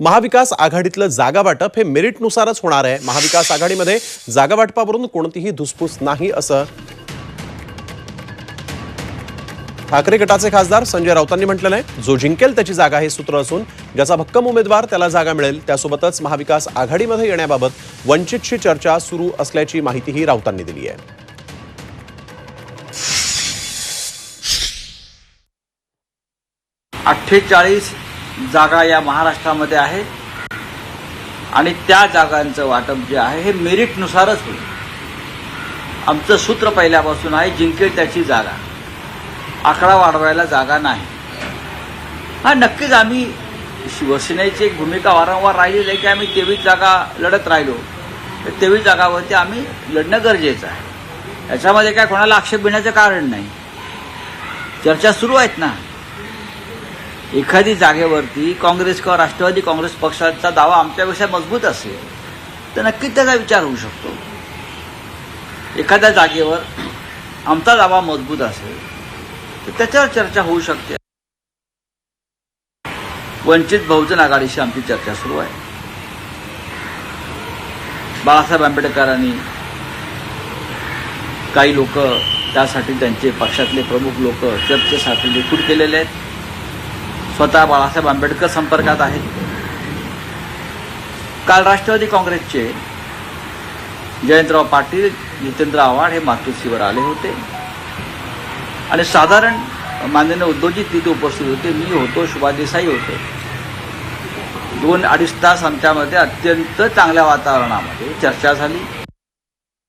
महाविकास आघाडीतलं जागा वाटप हे मेरिटनुसारच होणार आहे. महाविकास आघाडीमध्ये जागा वाटपावरून कोणतीही धुसफूस नाही असं ठाकरे गटाचे खासदार संजय राऊतांनी म्हटलेलं आहे. जो जिंकेल त्याची जागा हे सूत्र असून ज्याचा भक्कम उमेदवार त्याला जागा मिळेल त्यासोबतच महाविकास आघाडीमध्ये येण्याबाबत वंचितशी चर्चा सुरू असल्याची माहितीही राऊतांनी दिली आहे. अठ्ठेचाळीस जागा या महाराष्ट्रामध्ये आहे. आणि त्या जागांचं वाटप जे आहे हे मेरिटनुसारच होईल. आमचं सूत्र पहिल्यापासून आहे जिंकेल त्याची जागा. आकडा वाढवायला जागा नाही. हा नक्कीच आम्ही शिवसेनेची एक भूमिका वारंवार राहिलेली आहे की आम्ही तेवीस जागा लढत राहिलो. तर तेवीस जागावरती आम्ही लढणं गरजेचं आहे. याच्यामध्ये काय कोणाला आक्षेप घेण्याचं कारण नाही. चर्चा सुरू आहेत ना. एखादी जागेवरती काँग्रेस किंवा राष्ट्रवादी काँग्रेस पक्षाचा दावा आमच्यापेक्षा मजबूत असेल तर नक्कीच त्याचा विचार होऊ शकतो. एखाद्या जागेवर आमचा दावा मजबूत असेल तर त्याच्यावर चर्चा होऊ शकते. वंचित बहुजन आघाडीशी आमची चर्चा सुरू आहे. बाळासाहेब आंबेडकरांनी काही लोक त्यासाठी त्यांचे पक्षातले प्रमुख लोक चर्चेसाठी देखील केलेले आहेत. स्वतः बाळासाहेब आंबेडकर संपर्कात आहेत. काल राष्ट्रवादी काँग्रेसचे जयंतराव पाटील जितेंद्र आव्हाड हे मातोश्रीवर आले होते. आणि साधारण माननीय उद्योजित तिथे उपस्थित होते. मी होतो शुभादेसाई होते. दोन अडीच तास आमच्यामध्ये अत्यंत चांगल्या वातावरणामध्ये चर्चा झाली.